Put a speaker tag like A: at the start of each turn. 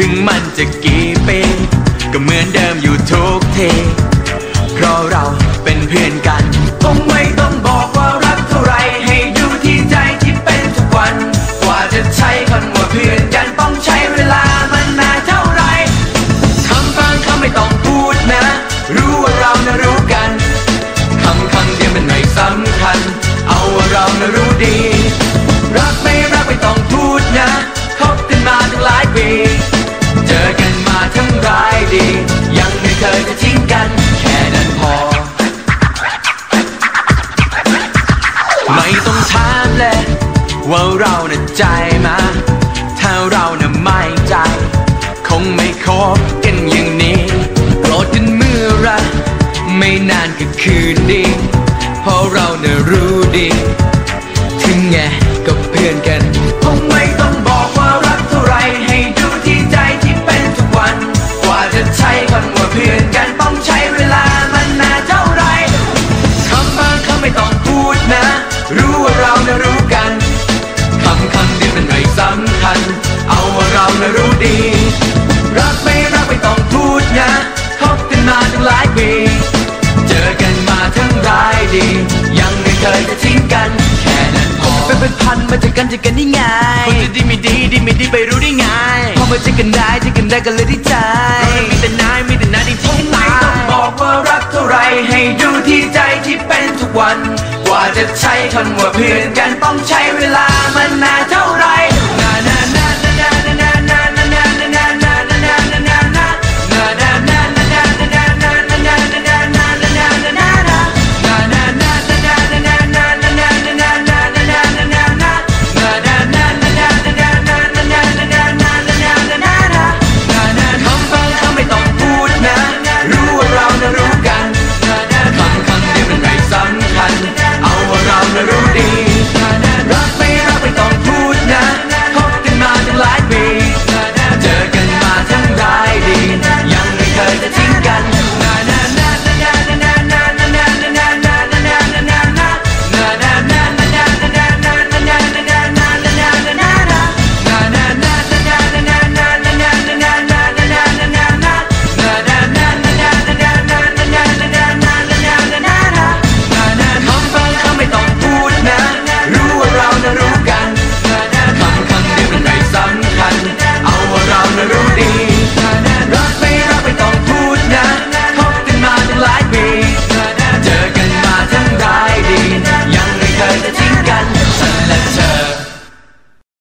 A: ถึงมันจะกี่ปีก็เหมือนเดิมอยู่ทุกที เพราะเราเป็นเพื่อนกันคงไม่ต้องบอกว่ารักเท่าไรให้ดูที่ใจที่เป็นทุกวัน กว่าจะใช้คำว่าเพื่อนกันต้องใช้เวลามันนานเท่าไรคำบางคำไม่ต้องพูดนะ รู้ว่าเรานะรู้กันคำคำเดียวมันไม่สำคัญ เอาว่าเรานะรู้ดี น่ะใจมาถ้าเราน่ะไม่ใจ คงไม่คบกันอย่างนี้โกรธกันเมื่อไรไม่นานก็คืนดี เพราะเราน่ะรู้ดี ถึงไงก็เพื่อนกัน เอาว่าเรานะรู้ดี รักไม่รักไม่ต้องพูดนะคบกันมาตั้งหลายปี เจอกันมาทั้งร้ายดี ยังไม่เคยจะทิ้งกัน แค่นั้นพอเป็นเป็นพันมาเจอกันเจอกันได้ไงคนจะดีไม่ดีดีไม่ดีไปรู้ได้ไงพอมาเจอกันได้เจอกันได้ก็เลยได้ใจมีแต่นายมีแต่นายที่ทิ้งไม่ต้องบอกว่ารักเท่าไรให้ดูที่ใจที่เป็นทุกวัน กว่าจะใช้คำว่าเพื่อนกันต้องใช้เวลามันนานเท่าไร